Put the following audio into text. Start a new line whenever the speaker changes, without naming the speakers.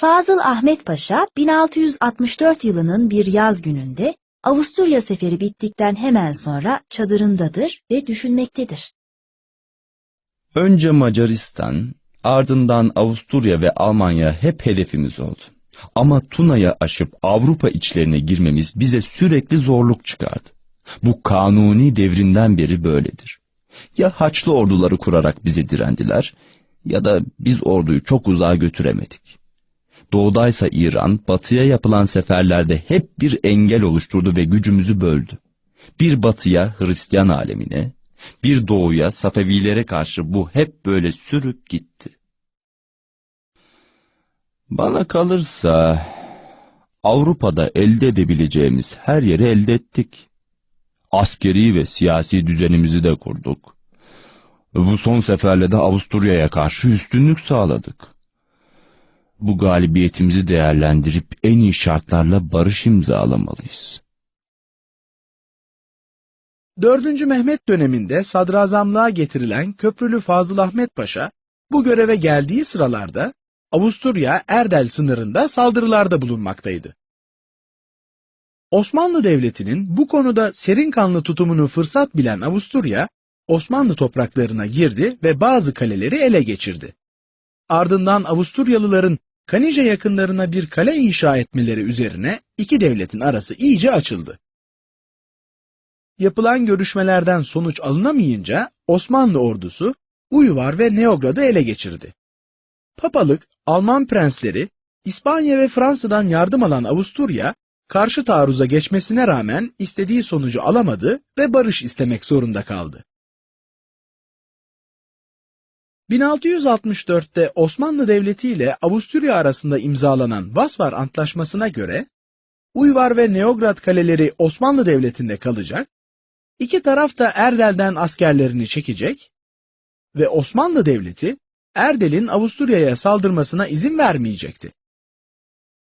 Fazıl Ahmet Paşa 1664 yılının bir yaz gününde Avusturya seferi bittikten hemen sonra çadırındadır ve düşünmektedir.
Önce Macaristan, ardından Avusturya ve Almanya hep hedefimiz oldu. Ama Tuna'ya aşıp Avrupa içlerine girmemiz bize sürekli zorluk çıkardı. Bu kanuni devrinden beri böyledir. Ya Haçlı orduları kurarak bize direndiler ya da biz orduyu çok uzağa götüremedik. Doğudaysa İran, batıya yapılan seferlerde hep bir engel oluşturdu ve gücümüzü böldü. Bir batıya Hristiyan alemine, bir doğuya Safevilere karşı bu hep böyle sürüp gitti. Bana kalırsa Avrupa'da elde edebileceğimiz her yeri elde ettik. Askeri ve siyasi düzenimizi de kurduk. Bu son seferle de Avusturya'ya karşı üstünlük sağladık. Bu galibiyetimizi değerlendirip en iyi şartlarla barış imzalamalıyız.
4. Mehmet döneminde sadrazamlığa getirilen Köprülü Fazıl Ahmet Paşa, bu göreve geldiği sıralarda Avusturya Erdel sınırında saldırılarda bulunmaktaydı. Osmanlı Devleti'nin bu konuda serin kanlı tutumunu fırsat bilen Avusturya, Osmanlı topraklarına girdi ve bazı kaleleri ele geçirdi. Ardından Avusturyalıların Kanije yakınlarına bir kale inşa etmeleri üzerine iki devletin arası iyice açıldı. Yapılan görüşmelerden sonuç alınamayınca Osmanlı ordusu Uyvar ve Neograd'ı ele geçirdi. Papalık, Alman prensleri, İspanya ve Fransa'dan yardım alan Avusturya, karşı taarruza geçmesine rağmen istediği sonucu alamadı ve barış istemek zorunda kaldı. 1664'te Osmanlı Devleti ile Avusturya arasında imzalanan Vasvar Antlaşması'na göre, Uyvar ve Neograd kaleleri Osmanlı Devleti'nde kalacak, iki taraf da Erdel'den askerlerini çekecek ve Osmanlı Devleti, Erdel'in Avusturya'ya saldırmasına izin vermeyecekti.